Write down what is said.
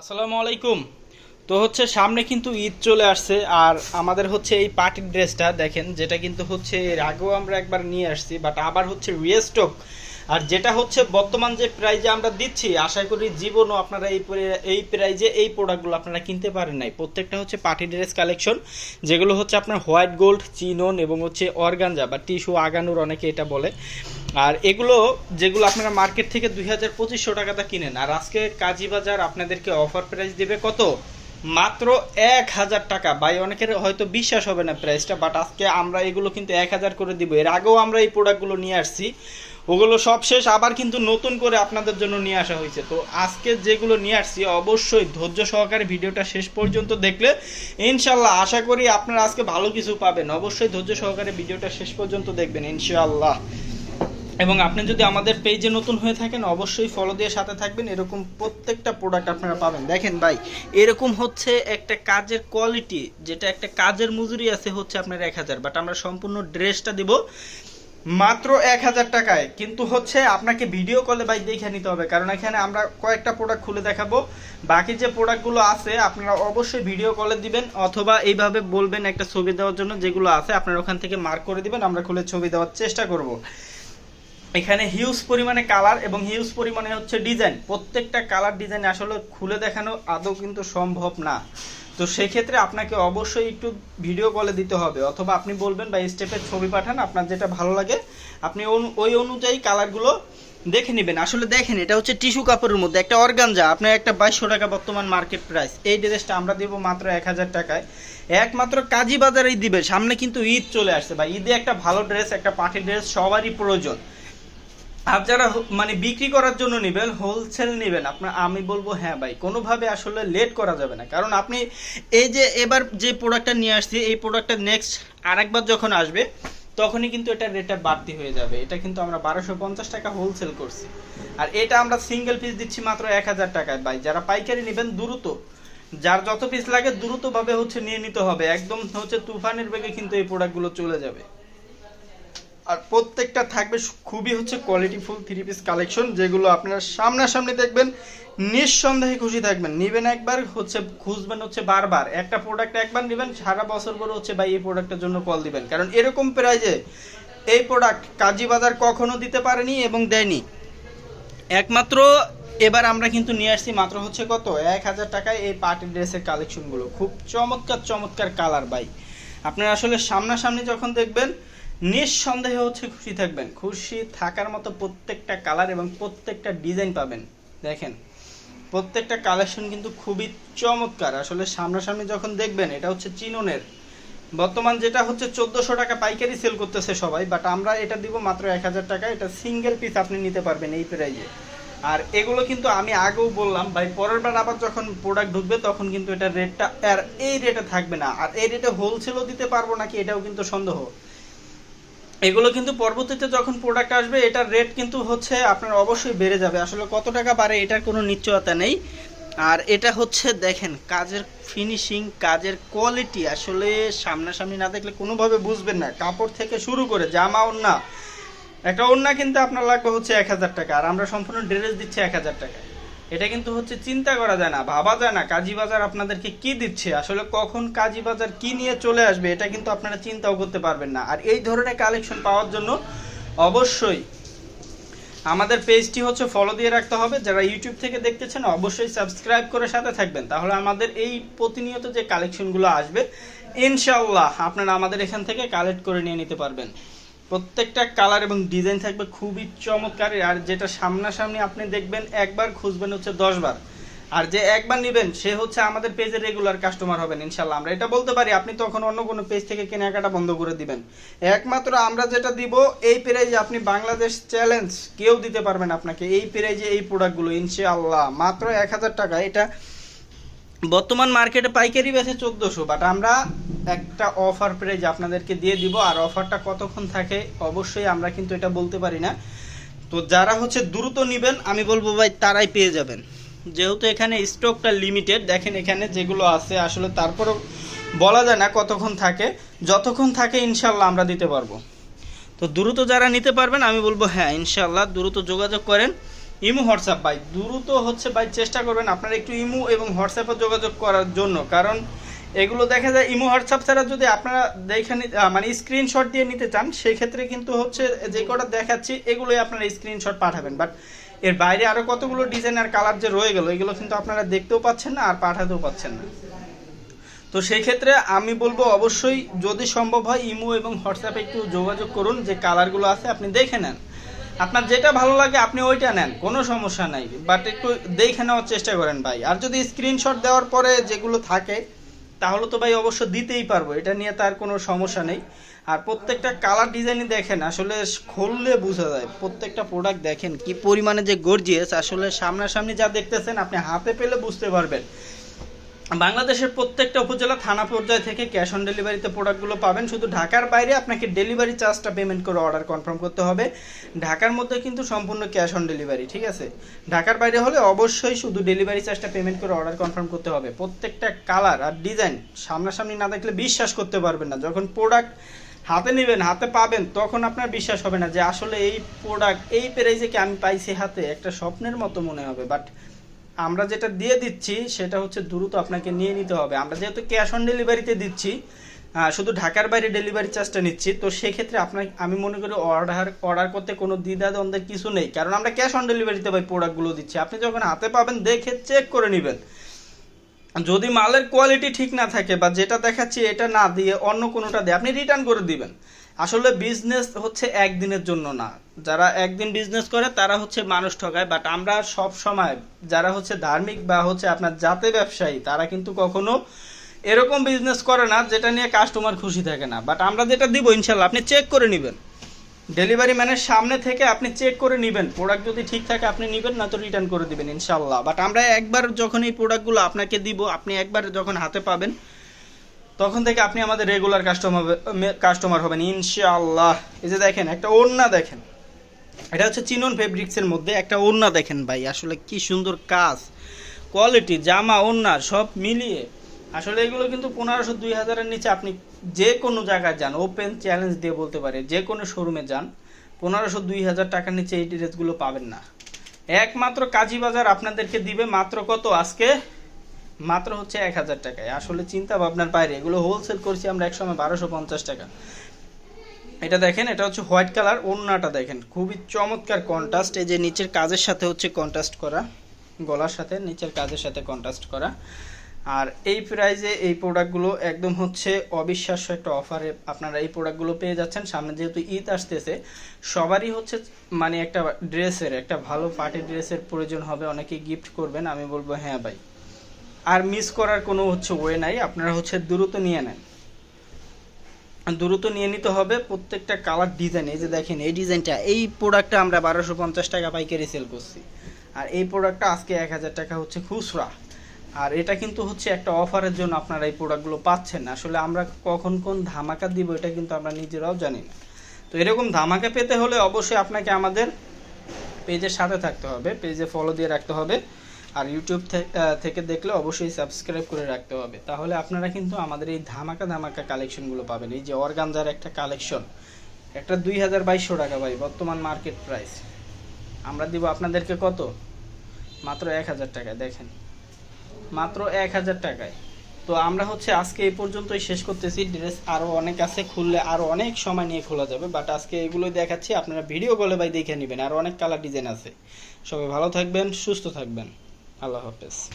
আসসালামু আলাইকুম। তো হচ্ছে সামনে কিন্তু ঈদ চলে আসছে, আর আমাদের হচ্ছে এই পার্টির ড্রেসটা দেখেন, যেটা কিন্তু হচ্ছে এর আগেও আমরা একবার নিয়ে আসছি বাট আবার হচ্ছে রিয়েস্টক আর যেটা হচ্ছে বর্তমান যে প্রাইজে আমরা দিচ্ছি, আশা করি জীবনও আপনারা এই এই প্রাইজে এই প্রোডাক্টগুলো আপনারা কিনতে পারেন নাই। প্রত্যেকটা হচ্ছে পার্টি ড্রেস কালেকশন যেগুলো হচ্ছে আপনার হোয়াইট গোল্ড চিনন এবং হচ্ছে অর্গানজা বা টিস্যু আগানুর অনেকে এটা বলে। আর এগুলো যেগুলো আপনারা মার্কেট থেকে দুই হাজার পঁচিশশো টাকাতে কিনেন, আর আজকে কাজী বাজার আপনাদেরকে অফার প্রাইস দেবে কত? মাত্র এক হাজার টাকা। ভাই, অনেকের হয়তো বিশ্বাস হবে না প্রাইসটা বাট আজকে আমরা এগুলো কিন্তু এক হাজার করে দিব। এর আগেও আমরা এই প্রোডাক্টগুলো নিয়ে আসছি। ওগুলো সব শেষ, আবার কিন্তু নতুন করে আপনাদের জন্য নিয়ে আসা হয়েছে। তো আজকে যেগুলো নিয়ে আসছি, অবশ্যই ধৈর্য সহকারে ভিডিওটা শেষ পর্যন্ত দেখলে ইনশাল্লাহ আশা করি আপনারা আজকে ভালো কিছু পাবেন। অবশ্যই ধৈর্য সহকারে ভিডিওটা শেষ পর্যন্ত দেখবেন, ইনশাআল্লাহ। এবং আপনি যদি আমাদের পেজে নতুন হয়ে থাকেন, অবশ্যই ফলো দিয়ে সাথে থাকবেন। এরকম প্রত্যেকটা প্রোডাক্ট আপনারা পাবেন। দেখেন ভাই, এরকম হচ্ছে একটা কাজের কোয়ালিটি যেটা একটা কাজের মজুরি আছে হচ্ছে আপনার এক হাজার। বাট আমরা সম্পূর্ণ ড্রেসটা দিব মাত্র এক হাজার টাকায়। কিন্তু হচ্ছে আপনাকে ভিডিও কলে ভাই দেখে নিতে হবে। কারণ এখানে আমরা কয়েকটা প্রোডাক্ট খুলে দেখাবো। বাকি যে প্রোডাক্টগুলো আছে, আপনারা অবশ্যই ভিডিও কলে দিবেন, অথবা এইভাবে বলবেন একটা ছবি দেওয়ার জন্য যেগুলো আছে, আপনারা ওখান থেকে মার্ক করে দিবেন, আমরা খুলে ছবি দেওয়ার চেষ্টা করব। এখানে হিউজ পরিমাণে কালার এবং হিউজ পরিমাণে হচ্ছে ডিজাইন প্রত্যেকটা কালার ডিজাইন আসলে খুলে দেখানো আদৌ কিন্তু সম্ভব না। তো সেক্ষেত্রে আপনাকে অবশ্যই একটু ভিডিও কলে দিতে হবে, অথবা আপনি বলবেন বা স্টেপের ছবি পাঠান, আপনার যেটা ভালো লাগে, আপনি ওই অনুযায়ী কালারগুলো দেখে নেবেন। আসলে দেখেন, এটা হচ্ছে টিস্যু কাপড়ের মধ্যে একটা অর্গানজা আপনার একটা বাইশশো টাকা বর্তমান মার্কেট প্রাইস এই ড্রেসটা আমরা দিব মাত্র এক হাজার টাকায়। একমাত্র কাজী বাজারেই দিবে সামনে কিন্তু ঈদ চলে আসছে বা ঈদে একটা ভালো ড্রেস একটা পার্টি ড্রেস সবারই প্রয়োজন। আর যারা মানে বিক্রি করার জন্য নেবেন হোলসেল নেবেন, আপনার আমি বলব হ্যাঁ ভাই, কোনোভাবে আসলে লেট করা যাবে না। কারণ আপনি এই যে এবার যে প্রোডাক্টটা নিয়ে আসছি, এই প্রোডাক্টটা নেক্সট আরেকবার যখন আসবে, তখনই কিন্তু এটার রেটটা বাড়তি হয়ে যাবে। এটা কিন্তু আমরা বারোশো পঞ্চাশ টাকা হোলসেল করছি। আর এটা আমরা সিঙ্গেল পিস দিচ্ছি মাত্র এক হাজার টাকায়। ভাই, যারা পাইকারি নেবেন, দ্রুত, যার যত পিস লাগে, দ্রুতভাবে হচ্ছে নিয়ে নিতে হবে। একদম হচ্ছে তুফানের বেগে কিন্তু এই প্রোডাক্টগুলো চলে যাবে। আর প্রত্যেকটা থাকবে খুবই হচ্ছে কোয়ালিটিফুল থ্রি পিস কালেকশন যেগুলো আপনারা সামনাসামনি দেখবেন, নিঃসন্দেহে খুশি থাকবেন। নিবেন একবার হচ্ছে, খুঁজবেন হচ্ছে বারবার। একটা প্রোডাক্ট একবার নেবেন, সারা বছর করে হচ্ছে ভাই এই প্রোডাক্টের জন্য কল দিবেন। কারণ এরকম প্রাইজে এই প্রোডাক্ট কাজী বাজার কখনো দিতে পারেনি এবং দেয়নি। একমাত্র এবার আমরা কিন্তু নিয়ে আসছি মাত্র হচ্ছে কত? এক হাজার টাকায় এই পার্টি ড্রেসের কালেকশনগুলো খুব চমৎকার চমৎকার কালার ভাই। আপনারা আসলে সামনাসামনি যখন দেখবেন নিঃসন্দেহে হচ্ছে খুশি থাকবেন। খুশি থাকার মতো প্রত্যেকটা কালার এবং প্রত্যেকটা ডিজাইন পাবেন। দেখেন, প্রত্যেকটা কালেকশন কিন্তু খুবই চমৎকার। আসলে সামনাসামনি যখন দেখবেন, এটা হচ্ছে চিননের। বর্তমান যেটা হচ্ছে চোদ্দোশো টাকা পাইকারি সেল করতেছে সবাই বাট আমরা এটা দিব মাত্র এক হাজার টাকা। এটা সিঙ্গেল পিস আপনি নিতে পারবেন এই প্রাইজে আর এগুলো কিন্তু আমি আগেও বললাম, ভাই, পরের বার আবার যখন প্রোডাক্ট ঢুকবে, তখন কিন্তু এটা রেটটা আর এই রেটে থাকবে না। আর এই রেটে হোলসেলও দিতে পারব নাকি, এটাও কিন্তু সন্দেহ। এগুলো কিন্তু পরবর্তীতে যখন প্রোডাক্ট আসবে, এটার রেট কিন্তু হচ্ছে আপনার অবশ্যই বেড়ে যাবে। আসলে কত টাকা বাড়ে এটার কোনো নিশ্চয়তা নেই। আর এটা হচ্ছে দেখেন, কাজের ফিনিশিং কাজের কোয়ালিটি আসলে সামনাসামনি না দেখলে কোনোভাবে বুঝবেন না। কাপড় থেকে শুরু করে জামা, ওড়না, একটা ওড়না কিন্তু আপনার লাগবে হচ্ছে এক হাজার টাকা। আর আমরা সম্পূর্ণ ড্রেস দিচ্ছি এক হাজার টাকা এটা কিন্তু হচ্ছে চিন্তা করা যায় না, ভাবা যায় না কাজী বাজার আপনাদেরকে কি দিচ্ছে, আসলে কখন কাজী বাজার কি নিয়ে চলে আসবে এটা কিন্তু আপনারা চিন্তাও করতে পারবেন না। আর এই ধরনের কালেকশন পাওয়ার জন্য অবশ্যই আমাদের পেজটি হচ্ছে ফলো দিয়ে রাখতে হবে, যারা ইউটিউব থেকে দেখতেছেন অবশ্যই সাবস্ক্রাইব করে সাথে থাকবেন। তাহলে আমাদের এই প্রতিনিয়ত যে কালেকশনগুলো আসবে ইনশাল্লাহ আপনারা আমাদের এখান থেকে কালেক্ট করে নিয়ে নিতে পারবেন। প্রত্যেকটা কালার এবং ডিজাইন থাকবে খুবই চমৎকার, আর যেটা সামনাসামনি আপনি দেখবেন, একবার খুঁজবেন হচ্ছে দশবার। আর যে একবার নেবেন, সে হচ্ছে আমাদের পেজের রেগুলার কাস্টমার হবেন ইনশাল্লাহ আমরা এটা বলতে পারি, আপনি তখন অন্য কোনো পেজ থেকে কেনাকাটা বন্ধ করে দিবেন। একমাত্র আমরা যেটা দিব, এই প্রাইজে আপনি বাংলাদেশ চ্যালেঞ্জ কেউ দিতে পারবেন আপনাকে, এই প্রাইজে এই প্রোডাক্টগুলো ইনশাআল্লাহ। মাত্র এক হাজার টাকা, এটা বর্তমান মার্কেটে পাইকারি বেছে চোদ্দোশো বাট আমরা একটা অফার প্রাইজ আপনাদেরকে দিয়ে দিব, আর অফারটা কতক্ষণ থাকে অবশ্যই আমরা কিন্তু এটা বলতে পারি না। তো যারা হচ্ছে দ্রুত নেবেন, আমি বলব ভাই তারাই পেয়ে যাবেন। যেহেতু এখানে স্টকটা লিমিটেড দেখেন এখানে যেগুলো আছে, আসলে তারপরও বলা যায় না কতক্ষণ থাকে, যতক্ষণ থাকে ইনশাল্লাহ আমরা দিতে পারব। তো দ্রুত যারা নিতে পারবেন, আমি বলব হ্যাঁ ইনশাল্লাহ দ্রুত যোগাযোগ করেন। ইমো হোয়াটসঅ্যাপ, ভাই। দ্রুত হচ্ছে, ভাই, চেষ্টা করবেন আপনারা একটু ইমো এবং হোয়াটসঅ্যাপে যোগাযোগ করার জন্য। কারণ এগুলো দেখা যায়, ইমো হোয়াটসঅ্যাপ ছাড়া যদি আপনারা দেখে মানে স্ক্রিনশট দিয়ে নিতে চান সেই ক্ষেত্রে কিন্তু হচ্ছে, যে কটা দেখাচ্ছি, এগুলোই আপনারা স্ক্রিনশট পাঠাবেন। বাট এর বাইরে আরও কতগুলো ডিজাইন আর কালার যে রয়ে গেল, এগুলো কিন্তু আপনারা দেখতেও পাচ্ছেন না আর পাঠাতেও পাচ্ছেন না। তো সেই ক্ষেত্রে আমি বলব, অবশ্যই যদি সম্ভব হয়, ইমো এবং হোয়াটসঅ্যাপে একটু যোগাযোগ করুন, যে কালারগুলো আছে, আপনি দেখে নেন। আপনার যেটা ভালো লাগে আপনি ওইটা নেন, কোনো সমস্যা নাই। বাট একটু দেখে নেওয়ার চেষ্টা করেন ভাই। আর যদি স্ক্রিনশট দেওয়ার পরে যেগুলো থাকে, তাহলে তো ভাই অবশ্য দিতেই পারব। এটা নিয়ে তার কোনো সমস্যা নেই। আর প্রত্যেকটা কালার ডিজাইনই দেখেন, আসলে খুললে বোঝা যায়। প্রত্যেকটা প্রোডাক্ট দেখেন, কি পরিমাণে যে গর্জিয়াস আসলে সামনাসামনি যা দেখতেছেন, আপনি হাতে পেলে বুঝতে পারবেন। বাংলাদেশের প্রত্যেকটা উপজেলা থানা পর্যায় থেকে ক্যাশ অন ডেলিভারিতে প্রোডাক্টগুলো পাবেন। শুধু ঢাকার বাইরে আপনাকে ডেলিভারি চার্জটা পেমেন্ট করে অর্ডার কনফার্ম করতে হবে। ঢাকার মধ্যে কিন্তু সম্পূর্ণ ক্যাশ অন ডেলিভারি ঠিক আছে? ঢাকার বাইরে হলে অবশ্যই শুধু ডেলিভারি চার্জটা পেমেন্ট করে অর্ডার কনফার্ম করতে হবে। প্রত্যেকটা কালার আর ডিজাইন সামনাসামনি না দেখলে বিশ্বাস করতে পারবেন না। যখন প্রোডাক্ট হাতে নেবেন, হাতে পাবেন, তখন আপনার বিশ্বাস হবে না যে আসলে এই প্রোডাক্ট এই প্রাইসে কি আমি পাইছি হাতে? একটা স্বপ্নের মতো মনে হবে। বাট আমরা যেটা দিয়ে দিচ্ছি, সেটা হচ্ছে দ্রুত আপনাকে নিয়ে নিতে হবে। আমরা যেহেতু ক্যাশ অন ডেলিভারিতে দিচ্ছি শুধু ঢাকার বাইরে ডেলিভারি চার্জটা নিচ্ছি, তো সেক্ষেত্রে আপনার, আমি মনে করি অর্ডার অর্ডার করতে কোনো দ্বিধা দ্বন্দ্বের কিছু নেই। কারণ আমরা ক্যাশ অন ডেলিভারিতে ভাই প্রোডাক্টগুলো দিচ্ছি। আপনি যখন হাতে পাবেন, দেখে চেক করে নেবেন। যদি মালের কোয়ালিটি ঠিক না থাকে বা যেটা দেখাচ্ছি এটা না দিয়ে অন্য কোনোটা দিয়ে, আপনি রিটার্ন করে দিবেন। আসলে বিজনেস হচ্ছে একদিনের জন্য না। যারা একদিন বিজনেস করে, তারা হচ্ছে মানুষ ঠকায়। বাট আমরা সব সময় যারা হচ্ছে ধার্মিক বা হচ্ছে আপনার জাতে ব্যবসায়ী, তারা কিন্তু কখনো এরকম বিজনেস করে না, যেটা নিয়ে কাস্টমার খুশি থাকে না। বাট আমরা যেটা দিব ইনশাল্লাহ আপনি চেক করে নেবেন। ডেলিভারি ম্যানের সামনে থেকে আপনি চেক করে নেবেন। প্রোডাক্ট যদি ঠিক থাকে, আপনি নেবেন, না তো রিটার্ন করে দিবেন ইনশাল্লাহ বাট আমরা একবার যখন এই প্রোডাক্টগুলো আপনাকে দিব, আপনি একবার যখন হাতে পাবেন তখন থেকে আপনি আমাদের রেগুলার কাস্টমার কাস্টমার হবেন, ইনশাআল্লাহ। এই যে দেখেন, একটা ওড়না দেখেন। এটা হচ্ছে চিনন ফেব্রিক্সের মধ্যে একটা ওড়না দেখেন ভাই, আসলে কি সুন্দর কাজ। কোয়ালিটি জামা, ওড়না, সব মিলিয়ে। আসলে এগুলো কিন্তু পনেরোশো, দুই হাজারের নিচে আপনি যে কোনো জায়গায় যান ওপেন চ্যালেঞ্জ দিয়ে বলতে পারে, যে কোনো শোরুমে যান, পনেরোশো, দুই হাজার টাকার নিচে এই ড্রেসগুলো পাবেন না। একমাত্র কাজী বাজার আপনাদেরকে দিবে মাত্র কত? আজকে মাত্র হচ্ছে এক হাজার টাকায়। আসলে চিন্তা ভাবনার বাইরে, এগুলো হোলসেল করছি আমরা একসময় বারোশো পঞ্চাশ টাকা। এটা দেখেন, এটা হচ্ছে হোয়াইট কালার, ওড়নাটা দেখেন। খুবই চমৎকার কন্ট্রাস্ট এই যে নিচের কাজের সাথে হচ্ছে কন্ট্রাস্ট করা, গলার সাথে, নিচের কাজের সাথে কন্ট্রাস্ট করা। আর এই প্রাইজে এই প্রোডাক্টগুলো একদম হচ্ছে অবিশ্বাস্য একটা অফারে আপনারা এই প্রোডাক্টগুলো পেয়ে যাচ্ছেন। সামনে যেহেতু ঈদ আসতেছে, সবারই হচ্ছে মানে একটা ড্রেসের একটা ভালো পার্টি ড্রেসের প্রয়োজন হবে। অনেকে গিফট করবেন, আমি বলব হ্যাঁ ভাই। আর মিস করার কোনো হচ্ছে ওয়ে নাই। আপনারা হচ্ছে দ্রুত নিয়ে নেন। দ্রুত নিয়ে নিতে হবে প্রত্যেকটা কালার ডিজাইন এই যে দেখেন, এই ডিজাইনটা এই প্রোডাক্টটা আমরা বারোশো পঞ্চাশ টাকা পাইকারি সেল করছি। আর এই প্রোডাক্টটা আজকে এক হাজার টাকা হচ্ছে খুচরা। আর এটা কিন্তু হচ্ছে একটা অফারের জন্য আপনারা এই প্রোডাক্টগুলো পাচ্ছেন আসলে আমরা কখন কোন ধামাকা দিব এটা কিন্তু আমরা নিজেরাও জানি না। তো এরকম ধামাকা পেতে হলে অবশ্যই আপনাকে আমাদের পেজের সাথে থাকতে হবে। পেজে ফলো দিয়ে রাখতে হবে। আর ইউটিউব থেকে দেখলে অবশ্যই সাবস্ক্রাইব করে রাখতে হবে। তাহলে আপনারা কিন্তু আমাদের এই ধামাকা ধামাকা কালেকশনগুলো পাবেন। এই যে অর্গানজার একটা কালেকশন একটা দুই হাজার বাইশশো টাকা ভাই, বর্তমান মার্কেট প্রাইস আমরা দিব আপনাদেরকে কত? মাত্র এক হাজার টাকায়, দেখেন। মাত্র এক হাজার টাকায়। তো আমরা হচ্ছে আজকে এই পর্যন্তই শেষ করতেছি। ড্রেস আরও অনেক আছে, খুললে আরও অনেক সময় নিয়ে খোলা যাবে। বাট আজকে এগুলোই দেখাচ্ছি, আপনারা ভিডিও কলে ভাই দেখে নেবেন। আরও অনেক কালার ডিজাইন আছে। সবাই ভালো থাকবেন, সুস্থ থাকবেন। alô Hafiz.